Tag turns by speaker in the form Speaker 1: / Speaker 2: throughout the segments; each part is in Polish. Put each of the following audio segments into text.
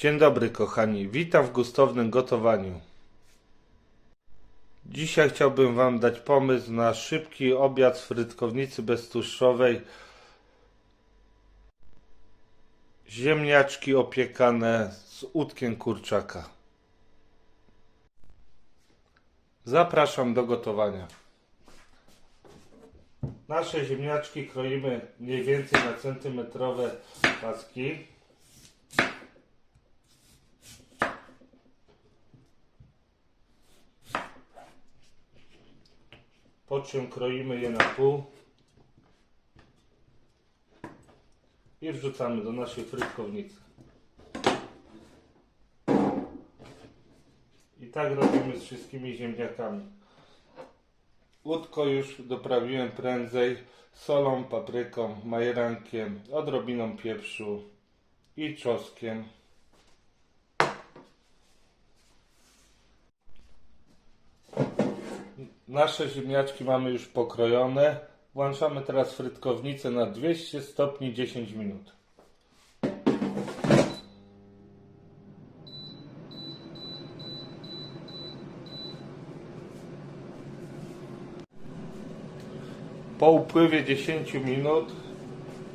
Speaker 1: Dzień dobry kochani, witam w gustownym gotowaniu. Dzisiaj chciałbym Wam dać pomysł na szybki obiad z frytkownicy beztłuszczowej. Ziemniaczki opiekane z łódkiem kurczaka. Zapraszam do gotowania. Nasze ziemniaczki kroimy mniej więcej na centymetrowe paski. Po czym kroimy je na pół i wrzucamy do naszej frytkownicy. I tak robimy z wszystkimi ziemniakami. Łódko już doprawiłem prędzej solą, papryką, majerankiem, odrobiną pieprzu i czosnkiem. Nasze ziemniaczki mamy już pokrojone. Włączamy teraz frytkownicę na 200 stopni 10 minut. Po upływie 10 minut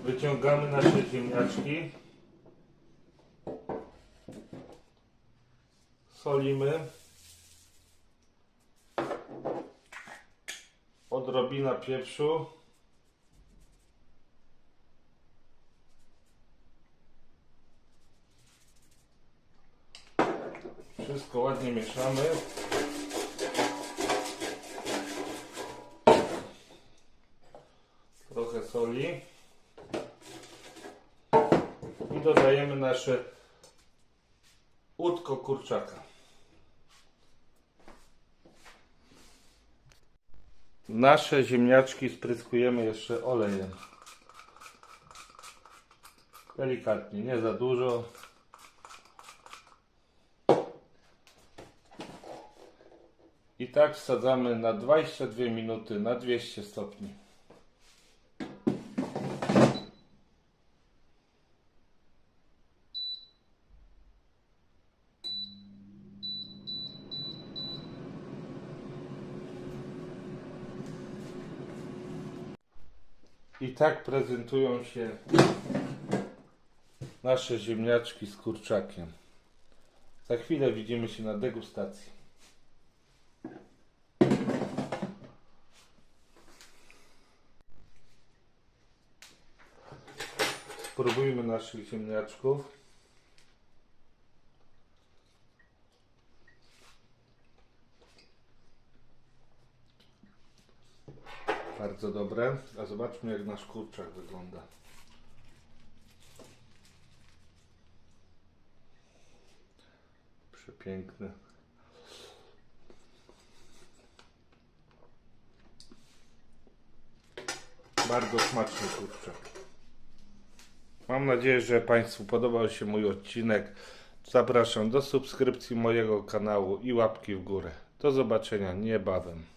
Speaker 1: wyciągamy nasze ziemniaczki. Solimy. Odrobina pieprzu. Wszystko ładnie mieszamy. Trochę soli. I dodajemy nasze łódko kurczaka. Nasze ziemniaczki spryskujemy jeszcze olejem. Delikatnie, nie za dużo. I tak wsadzamy na 22 minuty na 200 stopni. I tak prezentują się nasze ziemniaczki z kurczakiem. Za chwilę widzimy się na degustacji. Spróbujmy naszych ziemniaczków. Bardzo dobre. A zobaczmy jak nasz kurczak wygląda. Przepiękny. Bardzo smaczny kurczak. Mam nadzieję, że Państwu podobał się mój odcinek. Zapraszam do subskrypcji mojego kanału i łapki w górę. Do zobaczenia niebawem.